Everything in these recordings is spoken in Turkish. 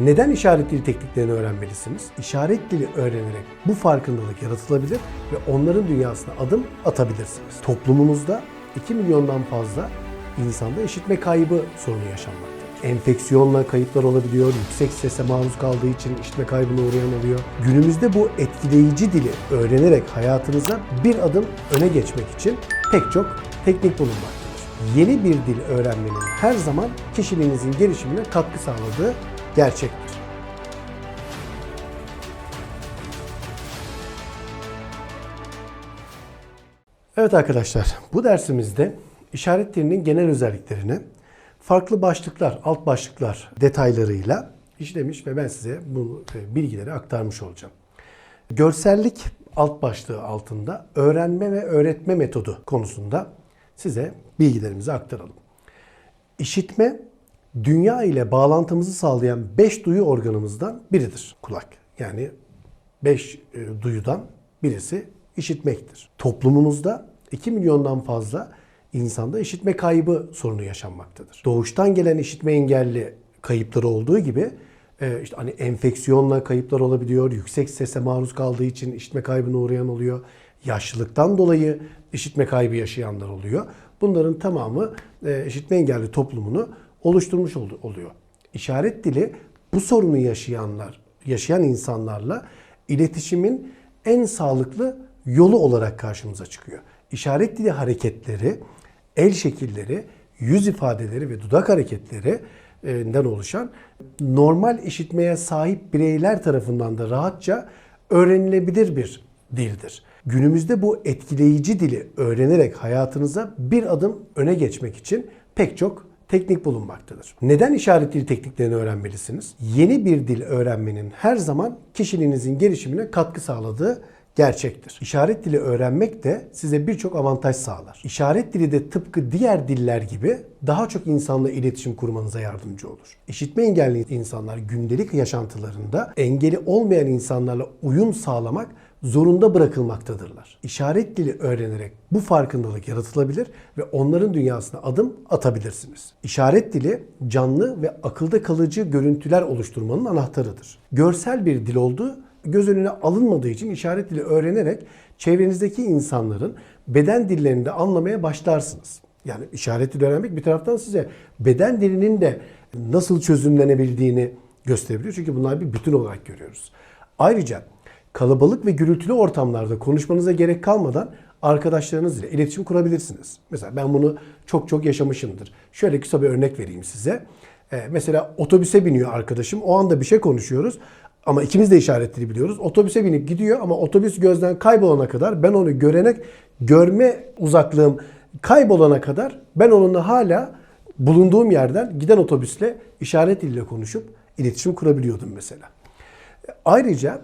Neden işaret dili tekniklerini öğrenmelisiniz? İşaret dili öğrenerek bu farkındalık yaratılabilir ve onların dünyasına adım atabilirsiniz. Toplumunuzda 2 milyondan fazla insanda işitme kaybı sorunu yaşanmaktadır. Enfeksiyonla kayıplar olabiliyor, yüksek sese maruz kaldığı için işitme kaybına uğrayan oluyor. Günümüzde bu etkileyici dili öğrenerek hayatınıza bir adım öne geçmek için pek çok teknik bulunmaktadır. Yeni bir dil öğrenmenin her zaman kişiliğinizin gelişimine katkı sağladığı gerçektir. Evet arkadaşlar, bu dersimizde işaret dilinin genel özelliklerini farklı başlıklar, alt başlıklar detaylarıyla işlemiş ve ben size bu e, bilgileri aktarmış olacağım. Görsellik alt başlığı altında öğrenme ve öğretme metodu konusunda size bilgilerimizi aktaralım. İşitme, dünya ile bağlantımızı sağlayan 5 duyu organımızdan biridir. Kulak. Yani 5 duyudan birisi işitmektir. Toplumumuzda 2 milyondan fazla insanda işitme kaybı sorunu yaşanmaktadır. Doğuştan gelen işitme engelli kayıpları olduğu gibi e, işte hani enfeksiyonla kayıplar olabiliyor, yüksek sese maruz kaldığı için işitme kaybına uğrayan oluyor, yaşlılıktan dolayı işitme kaybı yaşayanlar oluyor. Bunların tamamı e, işitme engelli toplumunu oluşturmuş oluyor. İşaret dili bu sorunu yaşayanlar, yaşayan insanlarla iletişimin en sağlıklı yolu olarak karşımıza çıkıyor. İşaret dili hareketleri, el şekilleri, yüz ifadeleri ve dudak hareketlerinden oluşan normal işitmeye sahip bireyler tarafından da rahatça öğrenilebilir bir dildir. Günümüzde bu etkileyici dili öğrenerek hayatınıza bir adım öne geçmek için pek çok teknik bulunmaktadır. Neden işaret dili tekniklerini öğrenmelisiniz? Yeni bir dil öğrenmenin her zaman kişiliğinizin gelişimine katkı sağladığı gerçektir. İşaret dili öğrenmek de size birçok avantaj sağlar. İşaret dili de tıpkı diğer diller gibi daha çok insanla iletişim kurmanıza yardımcı olur. İşitme engelli insanlar gündelik yaşantılarında engeli olmayan insanlarla uyum sağlamak zorunda bırakılmaktadırlar. İşaret dili öğrenerek bu farkındalık yaratılabilir ve onların dünyasına adım atabilirsiniz. İşaret dili canlı ve akılda kalıcı görüntüler oluşturmanın anahtarıdır. Görsel bir dil olduğu göz önüne alınmadığı için işaret dili öğrenerek çevrenizdeki insanların beden dillerini de anlamaya başlarsınız. Yani işaret dili öğrenmek bir taraftan size beden dilinin de nasıl çözümlenebildiğini gösterebiliyor. Çünkü bunlar bir bütün olarak görüyoruz. Ayrıca kalabalık ve gürültülü ortamlarda konuşmanıza gerek kalmadan arkadaşlarınız ile iletişim kurabilirsiniz. Mesela ben bunu çok çok yaşamışımdır. Şöyle kısa bir örnek vereyim size. Ee, mesela otobüse biniyor arkadaşım. O anda bir şey konuşuyoruz. Ama ikimiz de işaret dili biliyoruz. Otobüse binip gidiyor ama otobüs gözden kaybolana kadar ben onu görene görme uzaklığım kaybolana kadar ben onunla hala bulunduğum yerden giden otobüsle işaret diliyle konuşup iletişim kurabiliyordum mesela. Ayrıca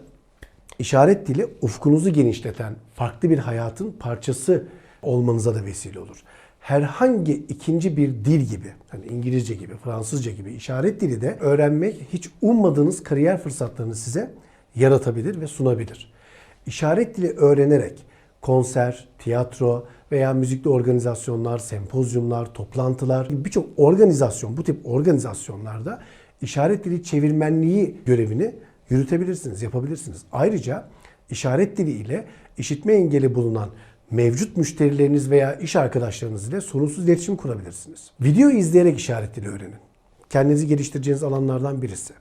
işaret dili ufkunuzu genişleten farklı bir hayatın parçası olmanıza da vesile olur. Herhangi ikinci bir dil gibi, hani İngilizce gibi, Fransızca gibi işaret dili de öğrenmek hiç ummadığınız kariyer fırsatlarını size yaratabilir ve sunabilir. İşaret dili öğrenerek konser, tiyatro veya müzikli organizasyonlar, sempozyumlar, toplantılar birçok organizasyon, bu tip organizasyonlarda işaret dili çevirmenliği görevini yürütebilirsiniz, yapabilirsiniz. Ayrıca işaret dili ile işitme engeli bulunan mevcut müşterileriniz veya iş arkadaşlarınız ile sorunsuz iletişim kurabilirsiniz. Video izleyerek işaret dili öğrenin. Kendinizi geliştireceğiniz alanlardan birisi.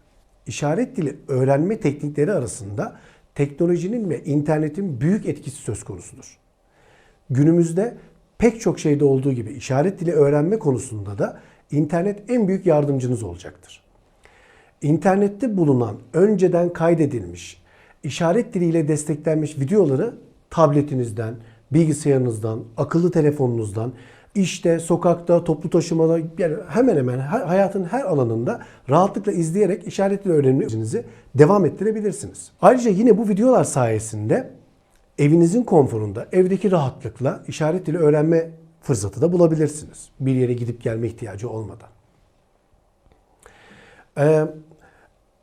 İşaret dili öğrenme teknikleri arasında teknolojinin ve internetin büyük etkisi söz konusudur. Günümüzde pek çok şeyde olduğu gibi işaret dili öğrenme konusunda da internet en büyük yardımcınız olacaktır. İnternette bulunan önceden kaydedilmiş, işaret diliyle desteklenmiş videoları tabletinizden, bilgisayarınızdan, akıllı telefonunuzdan, işte, sokakta, toplu taşımada yani hemen hemen hayatın her alanında rahatlıkla izleyerek işaret dili öğreniminizi devam ettirebilirsiniz. Ayrıca yine bu videolar sayesinde evinizin konforunda, evdeki rahatlıkla işaret dili öğrenme fırsatı da bulabilirsiniz. Bir yere gidip gelme ihtiyacı olmadan. Ee,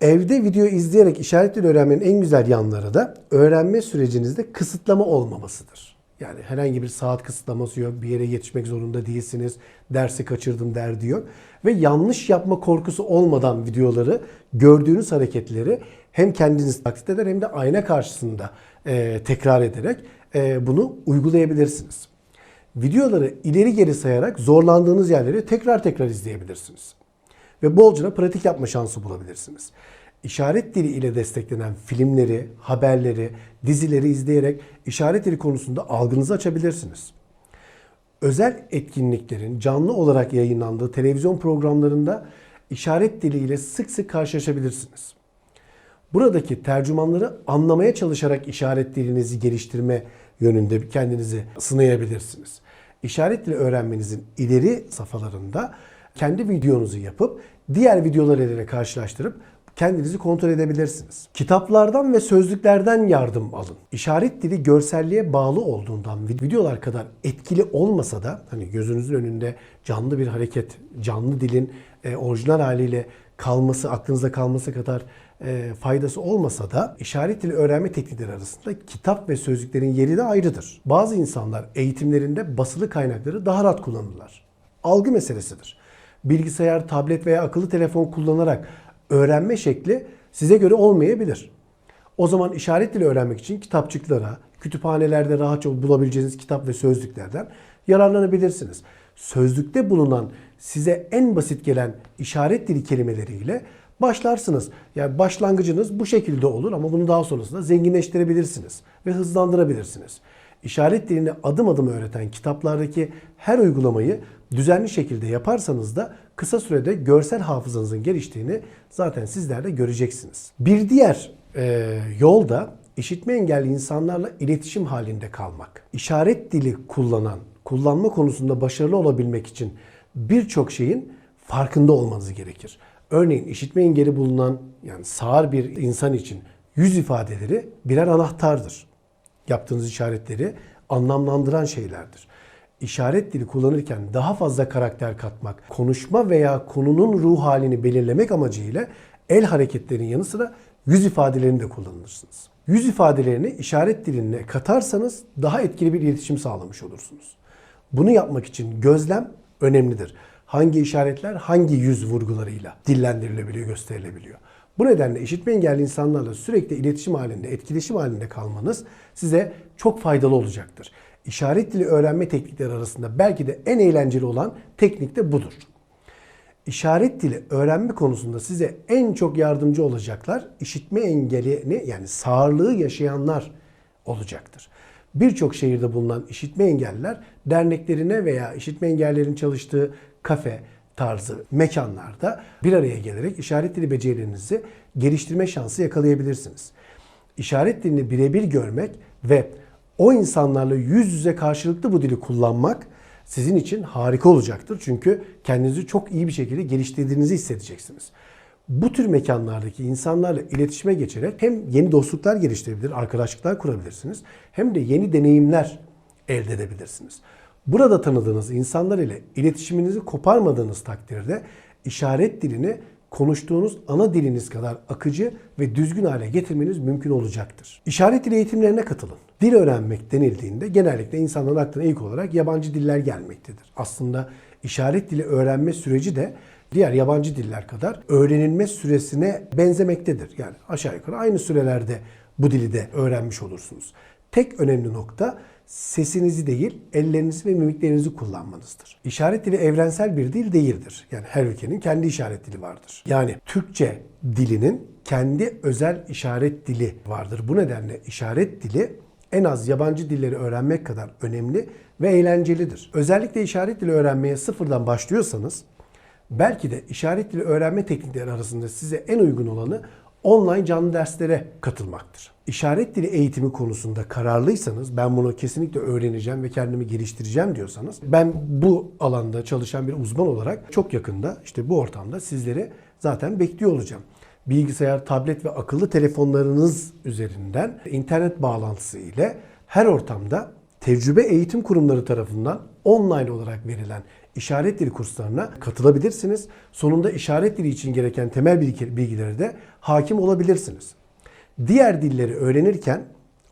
evde video izleyerek işaret dili öğrenmenin en güzel yanları da öğrenme sürecinizde kısıtlama olmamasıdır. Yani herhangi bir saat kısıtlaması yok. Bir yere yetişmek zorunda değilsiniz. Dersi kaçırdım derdi yok. Ve yanlış yapma korkusu olmadan videoları, gördüğünüz hareketleri hem kendiniz taklit eder hem de ayna karşısında e, tekrar ederek e, bunu uygulayabilirsiniz. Videoları ileri geri sayarak zorlandığınız yerleri tekrar tekrar izleyebilirsiniz. Ve bolca pratik yapma şansı bulabilirsiniz. İşaret dili ile desteklenen filmleri, haberleri, dizileri izleyerek işaret dili konusunda algınızı açabilirsiniz. Özel etkinliklerin canlı olarak yayınlandığı televizyon programlarında işaret diliyle sık sık karşılaşabilirsiniz. Buradaki tercümanları anlamaya çalışarak işaret dilinizi geliştirme yönünde kendinizi sınayabilirsiniz. İşaret dili öğrenmenizin ileri safhalarında kendi videonuzu yapıp diğer videolar ile karşılaştırıp kendinizi kontrol edebilirsiniz. Kitaplardan ve sözlüklerden yardım alın. İşaret dili görselliğe bağlı olduğundan videolar kadar etkili olmasa da hani gözünüzün önünde canlı bir hareket, canlı dilin e, orijinal haliyle kalması, aklınızda kalması kadar e, faydası olmasa da işaret dili öğrenme teknikleri arasında kitap ve sözlüklerin yeri de ayrıdır. Bazı insanlar eğitimlerinde basılı kaynakları daha rahat kullanırlar. Algı meselesidir. Bilgisayar, tablet veya akıllı telefon kullanarak öğrenme şekli size göre olmayabilir. O zaman işaret dili öğrenmek için kitapçıklara, kütüphanelerde rahatça bulabileceğiniz kitap ve sözlüklerden yararlanabilirsiniz. Sözlükte bulunan size en basit gelen işaret dili kelimeleriyle başlarsınız. Yani başlangıcınız bu şekilde olur ama bunu daha sonrasında zenginleştirebilirsiniz ve hızlandırabilirsiniz. İşaret dilini adım adım öğreten kitaplardaki her uygulamayı düzenli şekilde yaparsanız da kısa sürede görsel hafızanızın geliştiğini zaten sizler de göreceksiniz. Bir diğer e, yol da işitme engelli insanlarla iletişim halinde kalmak. İşaret dili kullanan, kullanma konusunda başarılı olabilmek için birçok şeyin farkında olmanız gerekir. Örneğin işitme engeli bulunan yani sağır bir insan için yüz ifadeleri birer anahtardır. Yaptığınız işaretleri anlamlandıran şeylerdir. İşaret dili kullanırken daha fazla karakter katmak, konuşma veya konunun ruh halini belirlemek amacıyla el hareketlerinin yanı sıra yüz ifadelerini de kullanırsınız. Yüz ifadelerini işaret diline katarsanız daha etkili bir iletişim sağlamış olursunuz. Bunu yapmak için gözlem önemlidir. Hangi işaretler hangi yüz vurgularıyla dillendirilebiliyor, gösterilebiliyor. Bu nedenle işitme engelli insanlarla sürekli iletişim halinde, etkileşim halinde kalmanız size çok faydalı olacaktır. İşaret dili öğrenme teknikleri arasında belki de en eğlenceli olan teknik de budur. İşaret dili öğrenme konusunda size en çok yardımcı olacaklar işitme engelini yani sağırlığı yaşayanlar olacaktır. Birçok şehirde bulunan işitme engelliler derneklerine veya işitme engellerin çalıştığı kafe tarzı mekanlarda bir araya gelerek işaret dili becerilerinizi geliştirme şansı yakalayabilirsiniz. İşaret dilini birebir görmek ve o insanlarla yüz yüze karşılıklı bu dili kullanmak sizin için harika olacaktır. Çünkü kendinizi çok iyi bir şekilde geliştirdiğinizi hissedeceksiniz. Bu tür mekanlardaki insanlarla iletişime geçerek hem yeni dostluklar geliştirebilir, arkadaşlıklar kurabilirsiniz hem de yeni deneyimler elde edebilirsiniz. Burada tanıdığınız insanlar ile iletişiminizi koparmadığınız takdirde işaret dilini konuştuğunuz ana diliniz kadar akıcı ve düzgün hale getirmeniz mümkün olacaktır. İşaret dili eğitimlerine katılın. Dil öğrenmek denildiğinde genellikle insanların aklına ilk olarak yabancı diller gelmektedir. Aslında işaret dili öğrenme süreci de diğer yabancı diller kadar öğrenilme süresine benzemektedir. Yani aşağı yukarı aynı sürelerde bu dili de öğrenmiş olursunuz. Tek önemli nokta sesinizi değil, ellerinizi ve mimiklerinizi kullanmanızdır. İşaret dili evrensel bir dil değildir. Yani her ülkenin kendi işaret dili vardır. Yani Türkçe dilinin kendi özel işaret dili vardır. Bu nedenle işaret dili en az yabancı dilleri öğrenmek kadar önemli ve eğlencelidir. Özellikle işaret dili öğrenmeye sıfırdan başlıyorsanız belki de işaret dili öğrenme teknikleri arasında size en uygun olanı online canlı derslere katılmaktır. İşaret dili eğitimi konusunda kararlıysanız, ben bunu kesinlikle öğreneceğim ve kendimi geliştireceğim diyorsanız, ben bu alanda çalışan bir uzman olarak çok yakında işte bu ortamda sizleri zaten bekliyor olacağım. Bilgisayar, tablet ve akıllı telefonlarınız üzerinden internet bağlantısı ile her ortamda tecrübe eğitim kurumları tarafından online olarak verilen işaret dili kurslarına katılabilirsiniz. Sonunda işaret dili için gereken temel bilgileri de hakim olabilirsiniz. Diğer dilleri öğrenirken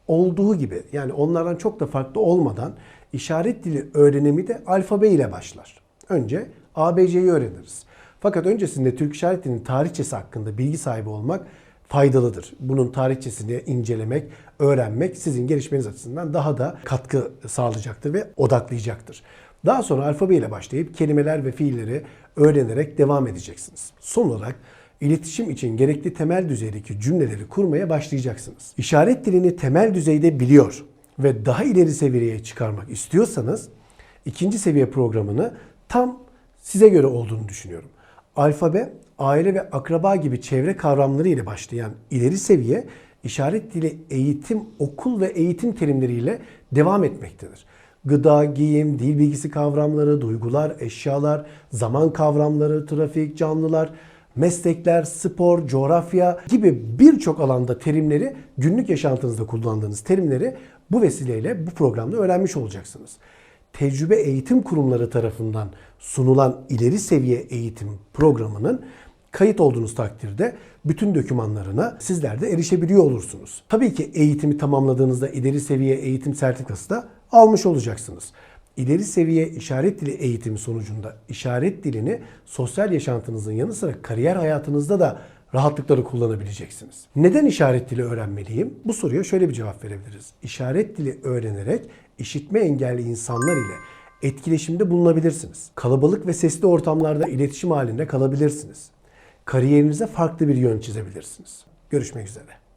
olduğu gibi yani onlardan çok da farklı olmadan işaret dili öğrenimi de alfabe ile başlar. Önce ABC'yi öğreniriz. Fakat öncesinde Türk işaret dilinin tarihçesi hakkında bilgi sahibi olmak faydalıdır. Bunun tarihçesini incelemek, öğrenmek sizin gelişmeniz açısından daha da katkı sağlayacaktır ve odaklayacaktır. Daha sonra alfabe ile başlayıp kelimeler ve fiilleri öğrenerek devam edeceksiniz. Son olarak iletişim için gerekli temel düzeydeki cümleleri kurmaya başlayacaksınız. İşaret dilini temel düzeyde biliyor ve daha ileri seviyeye çıkarmak istiyorsanız ikinci seviye programını tam size göre olduğunu düşünüyorum. Alfabe, aile ve akraba gibi çevre kavramları ile başlayan ileri seviye işaret dili eğitim, okul ve eğitim terimleriyle devam etmektedir. Gıda, giyim, dil bilgisi kavramları, duygular, eşyalar, zaman kavramları, trafik, canlılar, meslekler, spor, coğrafya gibi birçok alanda terimleri günlük yaşantınızda kullandığınız terimleri bu vesileyle bu programda öğrenmiş olacaksınız tecrübe eğitim kurumları tarafından sunulan ileri seviye eğitim programının kayıt olduğunuz takdirde bütün dokümanlarına sizler de erişebiliyor olursunuz. Tabii ki eğitimi tamamladığınızda ileri seviye eğitim sertifikası da almış olacaksınız. İleri seviye işaret dili eğitimi sonucunda işaret dilini sosyal yaşantınızın yanı sıra kariyer hayatınızda da rahatlıkları kullanabileceksiniz. Neden işaret dili öğrenmeliyim? Bu soruya şöyle bir cevap verebiliriz. İşaret dili öğrenerek işitme engelli insanlar ile etkileşimde bulunabilirsiniz. Kalabalık ve sesli ortamlarda iletişim halinde kalabilirsiniz. Kariyerinize farklı bir yön çizebilirsiniz. Görüşmek üzere.